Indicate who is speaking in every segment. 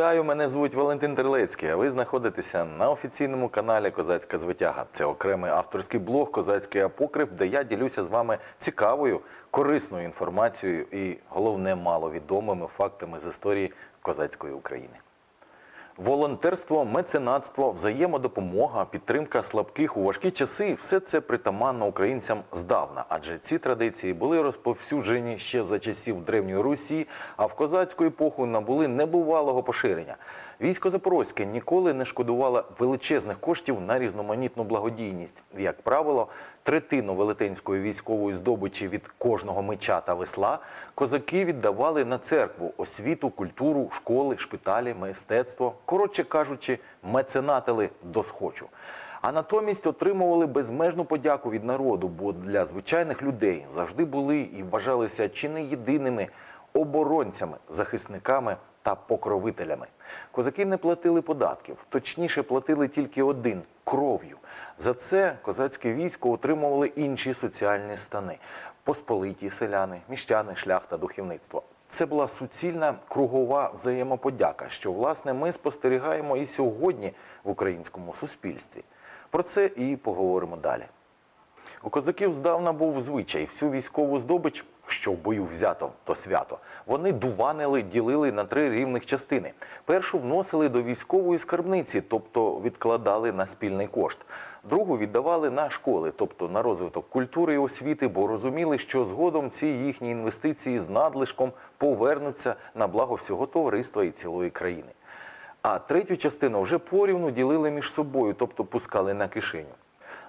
Speaker 1: Вітаю, мене звуть Валентин Терлецький. А ви знаходитеся на офіційному каналі Козацька звитяга. Це окремий авторський блог Козацький апокрив, де я ділюся з вами цікавою, корисною інформацією і головне маловідомими фактами з історії козацької України. Волонтерство, меценатство, взаємодопомога, підтримка слабких у важкі часи все це притаманно українцям здавна, адже ці традиції були розповсюджені ще за часів Древньої Русі, а в козацьку епоху набули небувалого поширення. Військо Запорозьке ніколи не шкодувало величезних коштів на різноманітну благодійність. Як правило, третину велетенської військової здобичі від кожного меча та весла козаки віддавали на церкву, освіту, культуру, школи, шпиталі, мистецтво, коротше кажучи, меценатили до схочу. А натомість отримували безмежну подяку від народу, бо для звичайних людей завжди були і вважалися чи не єдиними оборонцями, захисниками та покровителями. Козаки не платили податків, точніше платили тільки один кров'ю. За це козацьке військо отримували інші соціальні стани: посполиті селяни, міщани, шляхта, духовництво. Це була суцільна кругова взаємоподяка, що власне ми спостерігаємо і сьогодні в українському суспільстві. Про це і поговоримо далі. У козаків здавна був звичай всю військову здобич, що в бою взято, то свято. Вони дуванили, ділили на три рівних частини. Першу вносили до військової скарбниці, тобто відкладали на спільний кошт. Другу віддавали на школи, тобто на розвиток культури і освіти, бо розуміли, що згодом ці їхні інвестиції з надлишком повернуться на благо всього товариства і цілої країни. А третю частину вже порівну ділили між собою, тобто пускали на кишеню.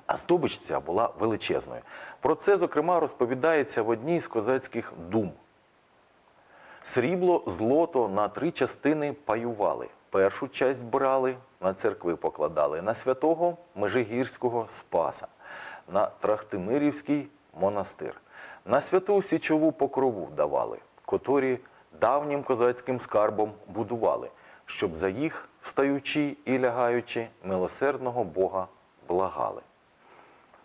Speaker 1: А здобич ця була величезною. Про це, зокрема, розповідається в одній з козацьких дум. Срібло, злото на три частини паювали. Першу часть брали, на церкви покладали на святого Межигірського Спаса, на Трахтимирівський монастир, на святу Січову покрову давали, котрі давнім козацьким скарбом будували, щоб за їх, встаючи і лягаючи, милосердного Бога благали.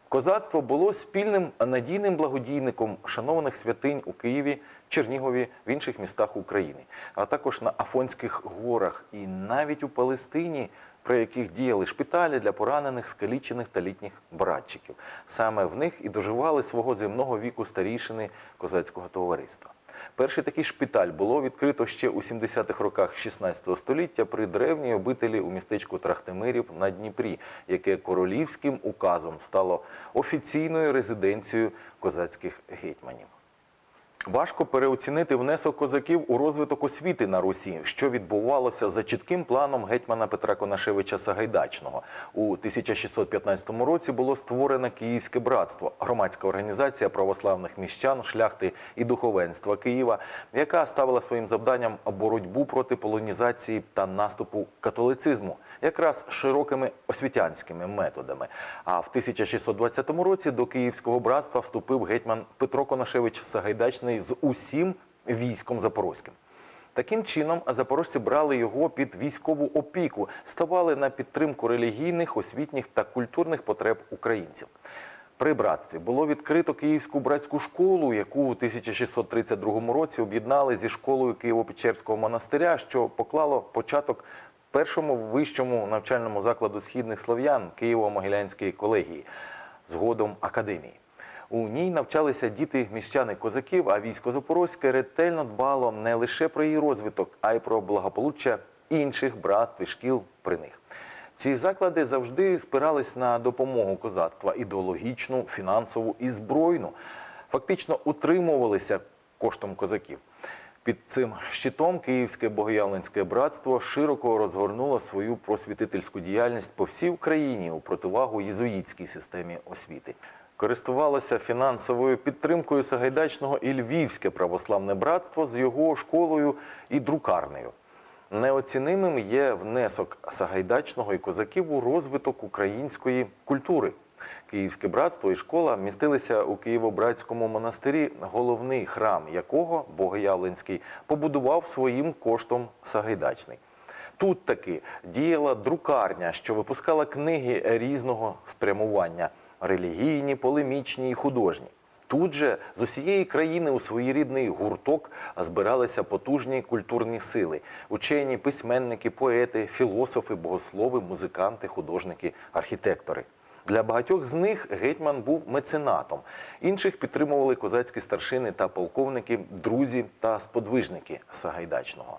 Speaker 1: Козацтво було спільним надійним благодійником шанованих святинь у Києві, Чернігові, в інших містах України, а також на Афонських горах і навіть у Палестині, при яких діяли шпиталі для поранених, скалічених та літніх братчиків. Саме в них і доживали свого земного віку старішини козацького товариства. Перший такий шпиталь було відкрито ще у 70-х роках 16 століття при древній обителі у містечку Трахтимирів на Дніпрі, яке королівським указом стало офіційною резиденцією козацьких гетьманів. Важко переоцінити внесок козаків у розвиток освіти на Русі, що відбувалося за чітким планом гетьмана Петра Конашевича Сагайдачного. У 1615 році було створено Київське братство, громадська організація православних міщан, шляхти і духовенства Києва, яка ставила своїм завданням боротьбу проти полонізації та наступу католицизму, якраз широкими освітянськими методами. А в 1620 році до Київського братства вступив гетьман Петро Конашевич Сагайдачний з усім військом запорозьким. Таким чином, запорожці брали його під військову опіку, ставали на підтримку релігійних, освітніх та культурних потреб українців. При братстві було відкрито Київську братську школу, яку у 1632 році об'єднали зі школою Києво-Печерського монастиря, що поклало початок першому вищому навчальному закладу східних слов'ян Києво-Могилянської колегії, згодом академії. У ній навчалися діти міщани козаків, а військо Запорозьке ретельно дбало не лише про її розвиток, а й про благополуччя інших братств і шкіл при них. Ці заклади завжди спирались на допомогу козацтва ідеологічну, фінансову і збройну. Фактично утримувалися коштом козаків. Під цим щитом Київське богоявленське братство широко розгорнуло свою просвітительську діяльність по всій Україні у противагу єзуїтській системі освіти. Користувалося фінансовою підтримкою Сагайдачного і Львівське православне братство з його школою і друкарнею. Неоцінимим є внесок Сагайдачного і козаків у розвиток української культури. Київське братство і школа містилися у Києво-Братському монастирі, головний храм якого Богоявленський побудував своїм коштом Сагайдачний. Тут таки діяла друкарня, що випускала книги різного спрямування релігійні, полемічні і художні. Тут же з усієї країни у своєрідний гурток збиралися потужні культурні сили: учені, письменники, поети, філософи, богослови, музиканти, художники, архітектори. Для багатьох з них гетьман був меценатом. Інших підтримували козацькі старшини та полковники, друзі та сподвижники Сагайдачного.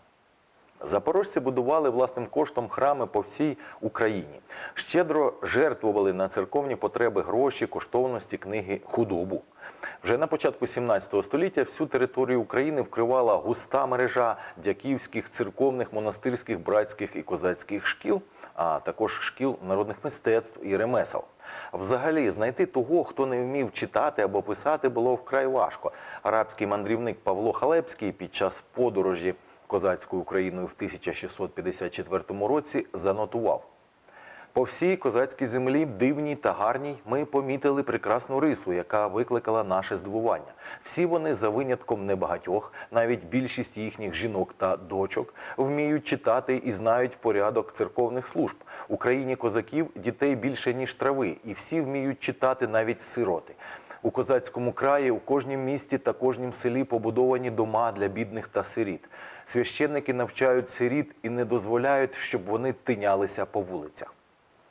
Speaker 1: Запорожці будували власним коштом храми по всій Україні. Щедро жертвували на церковні потреби гроші, коштовності, книги, худобу. Вже на початку 17 століття всю територію України вкривала густа мережа дяківських, церковних, монастирських, братських і козацьких шкіл, а також шкіл народних мистецтв і ремесел. Взагалі, знайти того, хто не вмів читати або писати, було вкрай важко. Арабський мандрівник Павло Халепський під час подорожі козацькою Україною в 1654 році занотував. По всій козацькій землі, дивній та гарній, ми помітили прекрасну рису, яка викликала наше здивування. Всі вони, за винятком небагатьох, навіть більшість їхніх жінок та дочок, вміють читати і знають порядок церковних служб. У країні козаків дітей більше ніж трави, і всі вміють читати навіть сироти. У козацькому краї у кожнім місті та кожнім селі побудовані дома для бідних та сиріт. Священники навчають сиріт і не дозволяють, щоб вони тинялися по вулицях.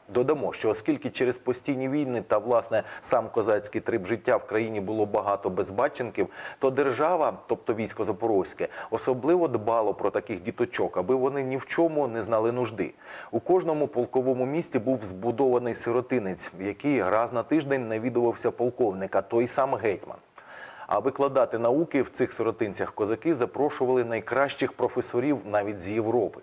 Speaker 1: Додамо, що оскільки через постійні війни та власне сам козацький трип життя в країні було багато безбатченків, то держава, тобто військо Запорозьке, особливо дбало про таких діточок, аби вони ні в чому не знали нужди. У кожному полковому місті був збудований сиротинець, який раз на тиждень навідувався полковник, а той сам гетьман. А викладати науки в цих сиротинцях козаки запрошували найкращих професорів навіть з Європи.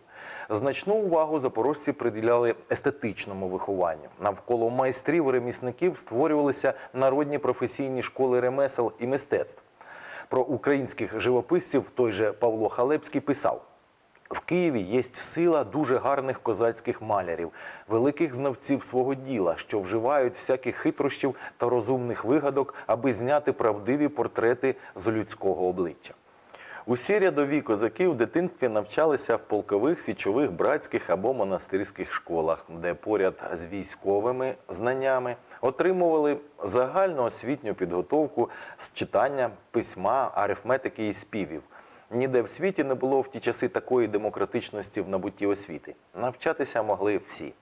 Speaker 1: Значну увагу запорожці приділяли естетичному вихованню. Навколо майстрів ремісників створювалися народні професійні школи ремесел і мистецтв. Про українських живописців той же Павло Халепський писав. В Києві є сила дуже гарних козацьких малярів, великих знавців свого діла, що вживають всяких хитрощів та розумних вигадок, аби зняти правдиві портрети з людського обличчя. Усі рядові козаки в дитинстві навчалися в полкових, січових, братських або монастирських школах, де поряд з військовими знаннями отримували загальну освітню підготовку з читання, письма, арифметики і співів. Ніде в світі не було в ті часи такої демократичності в набутті освіти. Навчатися могли всі.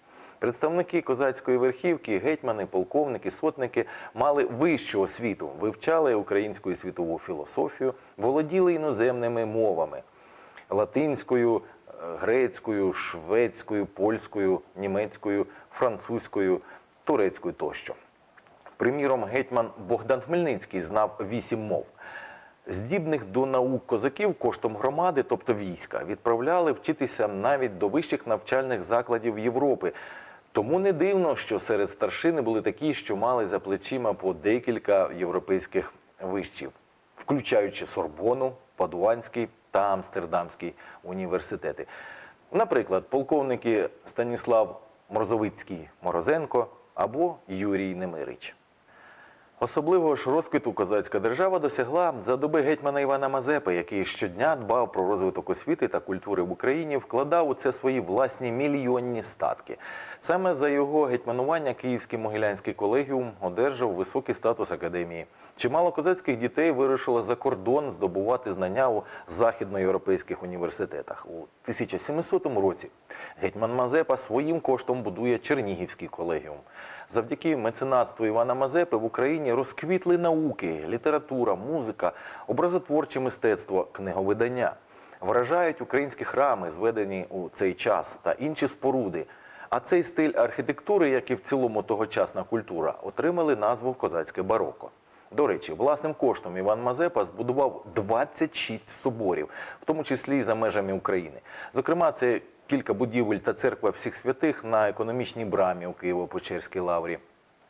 Speaker 1: Представники козацької верхівки, гетьмани, полковники, сотники мали вищу освіту, вивчали українську і світову філософію, володіли іноземними мовами латинською, е, грецькою, шведською, польською, німецькою, французькою, турецькою тощо. Приміром, гетьман Богдан Хмельницький знав вісім мов. Здібних до наук козаків коштом громади, тобто війська, відправляли вчитися навіть до вищих навчальних закладів Європи. Тому не дивно, що серед старшини були такі, що мали за плечима по декілька європейських вишів, включаючи Сорбону, Падуанський та Амстердамський університети. Наприклад, полковники Станіслав Морозовицький Морозенко або Юрій Немирич. Особливого ж розквіту козацька держава досягла за доби гетьмана Івана Мазепи, який щодня дбав про розвиток освіти та культури в Україні, вкладав у це свої власні мільйонні статки. Саме за його гетьманування Київський Могилянський колегіум одержав високий статус академії. Чимало козацьких дітей вирушило за кордон здобувати знання у західноєвропейських університетах. У 1700 році гетьман Мазепа своїм коштом будує Чернігівський колегіум. Завдяки меценатству Івана Мазепи в Україні розквітли науки, література, музика, образотворче мистецтво, книговидання. Вражають українські храми, зведені у цей час, та інші споруди. А цей стиль архітектури, як і в цілому тогочасна культура, отримали назву козацьке бароко. До речі, власним коштом Іван Мазепа збудував 26 соборів, в тому числі і за межами України. Зокрема, це кілька будівель та церква всіх святих на економічній брамі у Києво-Печерській лаврі,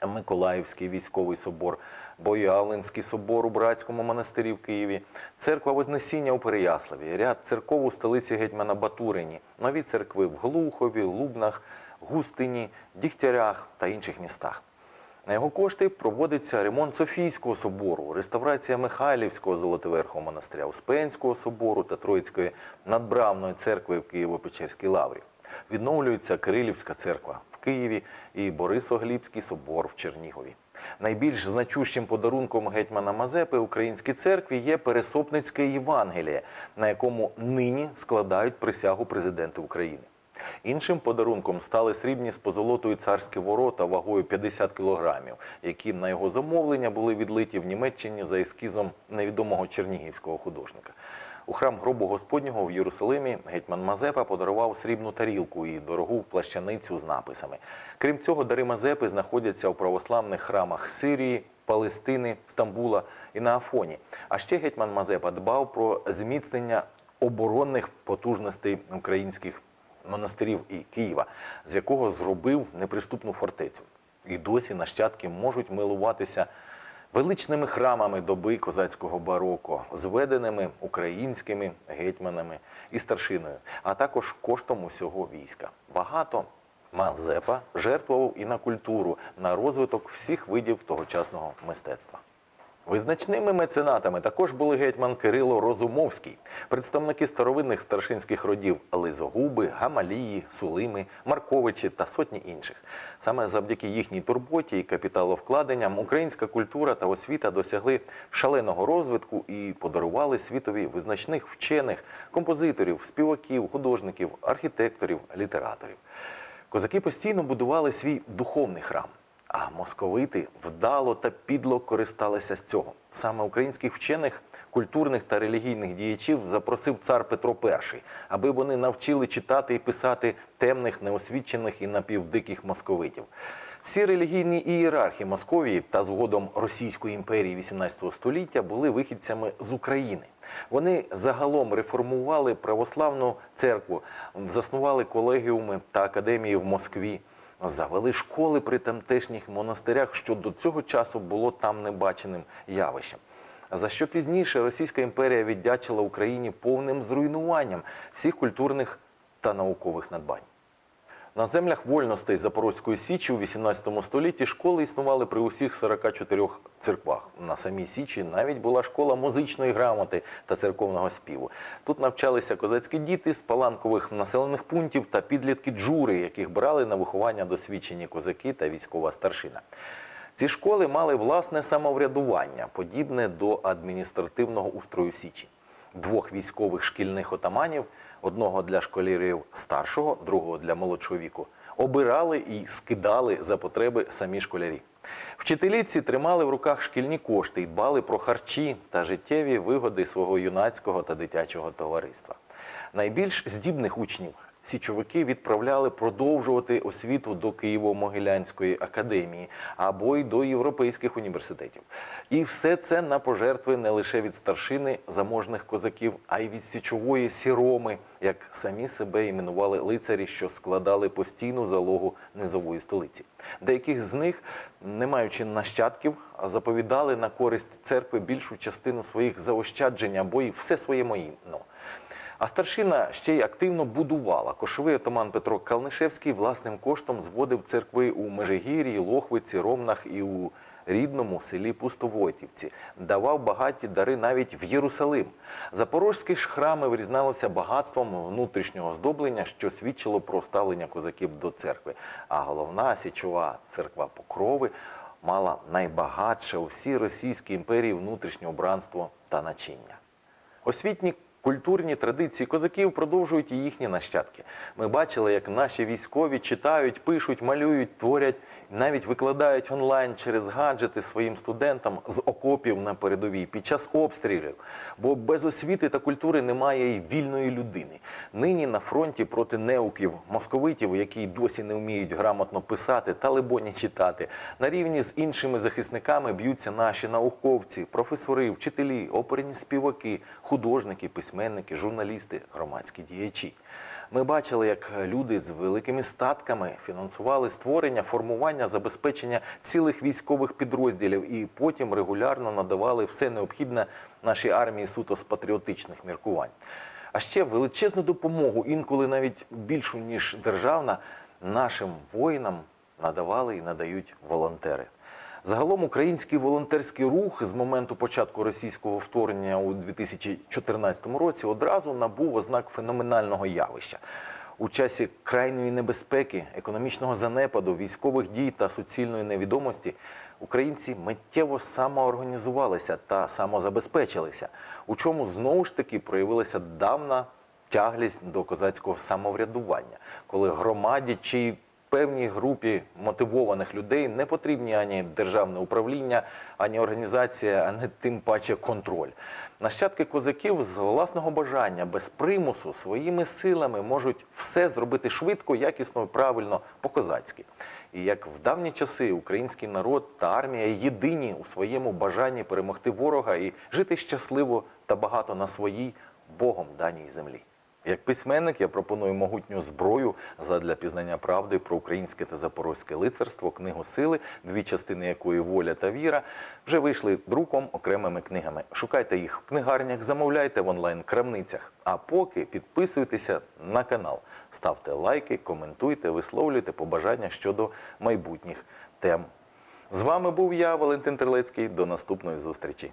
Speaker 1: Миколаївський військовий собор, Боялинський собор у Братському монастирі в Києві, церква Вознесіння у Переяславі, ряд церков у столиці гетьмана Батурині, нові церкви в Глухові, Лубнах, Густині, Дігтярях та інших містах. На його кошти проводиться ремонт Софійського собору, реставрація Михайлівського Золотоверхого монастиря, Успенського собору та Троїцької надбравної церкви в Києво-Печерській лаврі. Відновлюється Кирилівська церква в Києві і Борисоглібський собор в Чернігові. Найбільш значущим подарунком гетьмана Мазепи українській церкві є Пересопницьке Євангеліє, на якому нині складають присягу президенти України. Іншим подарунком стали срібні з позолотою царські ворота вагою 50 кілограмів, які на його замовлення були відлиті в Німеччині за ескізом невідомого чернігівського художника. У храм гробу Господнього в Єрусалимі гетьман Мазепа подарував срібну тарілку і дорогу плащаницю з написами. Крім цього, дари Мазепи знаходяться у православних храмах Сирії, Палестини, Стамбула і на Афоні. А ще гетьман Мазепа дбав про зміцнення оборонних потужностей українських монастирів і Києва, з якого зробив неприступну фортецю. І досі нащадки можуть милуватися величними храмами доби козацького бароко, зведеними українськими гетьманами і старшиною, а також коштом усього війська. Багато Мазепа жертвував і на культуру, на розвиток всіх видів тогочасного мистецтва. Визначними меценатами також були гетьман Кирило Розумовський, представники старовинних старшинських родів Лизогуби, Гамалії, Сулими, Марковичі та сотні інших. Саме завдяки їхній турботі і капіталовкладенням українська культура та освіта досягли шаленого розвитку і подарували світові визначних вчених, композиторів, співаків, художників, архітекторів, літераторів. Козаки постійно будували свій духовний храм. А московити вдало та підло користалися з цього. Саме українських вчених, культурних та релігійних діячів запросив цар Петро І, аби вони навчили читати і писати темних, неосвічених і напівдиких московитів. Всі релігійні ієрархи Московії та згодом Російської імперії XVIII століття були вихідцями з України. Вони загалом реформували православну церкву, заснували колегіуми та академії в Москві, завели школи при тамтешніх монастирях, що до цього часу було там небаченим явищем. За що пізніше Російська імперія віддячила Україні повним зруйнуванням всіх культурних та наукових надбань. На землях вольностей Запорозької Січі у 18 столітті школи існували при усіх 44 церквах. На самій Січі навіть була школа музичної грамоти та церковного співу. Тут навчалися козацькі діти з паланкових населених пунктів та підлітки джури, яких брали на виховання досвідчені козаки та військова старшина. Ці школи мали власне самоврядування, подібне до адміністративного устрою Січі. Двох військових шкільних отаманів, одного для школярів старшого, другого для молодшого віку, обирали і скидали за потреби самі школярі. Вчителі ці тримали в руках шкільні кошти і дбали про харчі та життєві вигоди свого юнацького та дитячого товариства. Найбільш здібних учнів січовики відправляли продовжувати освіту до Києво-Могилянської академії або й до європейських університетів. І все це на пожертви не лише від старшини заможних козаків, а й від січової сіроми, як самі себе іменували лицарі, що складали постійну залогу низової столиці. Деяких з них, не маючи нащадків, заповідали на користь церкви більшу частину своїх заощаджень або й все своє моїно. А старшина ще й активно будувала. Кошовий отаман Петро Калнишевський власним коштом зводив церкви у Межигір'ї, Лохвиці, Ромнах і у рідному селі Пустовойтівці. Давав багаті дари навіть в Єрусалим. Запорозькі ж храми вирізналися багатством внутрішнього оздоблення, що свідчило про ставлення козаків до церкви. А головна січова церква Покрови мала найбагатше у всій Російській імперії внутрішнє убранство та начиння. Освітні культурні традиції козаків продовжують і їхні нащадки. Ми бачили, як наші військові читають, пишуть, малюють, творять, навіть викладають онлайн через гаджети своїм студентам з окопів на передовій під час обстрілів. Бо без освіти та культури немає і вільної людини. Нині на фронті проти неуків, московитів, які досі не вміють грамотно писати та либоні читати, на рівні з іншими захисниками б'ються наші науковці, професори, вчителі, оперні співаки, художники, письменники, журналісти, громадські діячі. Ми бачили, як люди з великими статками фінансували створення, формування, забезпечення цілих військових підрозділів і потім регулярно надавали все необхідне нашій армії суто з патріотичних міркувань. А ще величезну допомогу, інколи навіть більшу ніж державна, нашим воїнам надавали і надають волонтери. Загалом український волонтерський рух з моменту початку російського вторгнення у 2014 році одразу набув ознак феноменального явища. У часі крайньої небезпеки, економічного занепаду, військових дій та суцільної невідомості українці миттєво самоорганізувалися та самозабезпечилися, у чому знову ж таки проявилася давна тяглість до козацького самоврядування, коли громаді чи певній групі мотивованих людей не потрібні ані державне управління, ані організація, ані тим паче контроль. Нащадки козаків з власного бажання, без примусу, своїми силами можуть все зробити швидко, якісно і правильно по-козацьки. І як в давні часи український народ та армія єдині у своєму бажанні перемогти ворога і жити щасливо та багато на своїй Богом даній землі. Як письменник я пропоную могутню зброю задля пізнання правди про українське та запорозьке лицарство, книгу сили, дві частини якої воля та віра, вже вийшли друком окремими книгами. Шукайте їх в книгарнях, замовляйте в онлайн-крамницях. А поки підписуйтеся на канал, ставте лайки, коментуйте, висловлюйте побажання щодо майбутніх тем. З вами був я, Валентин Терлецький. До наступної зустрічі.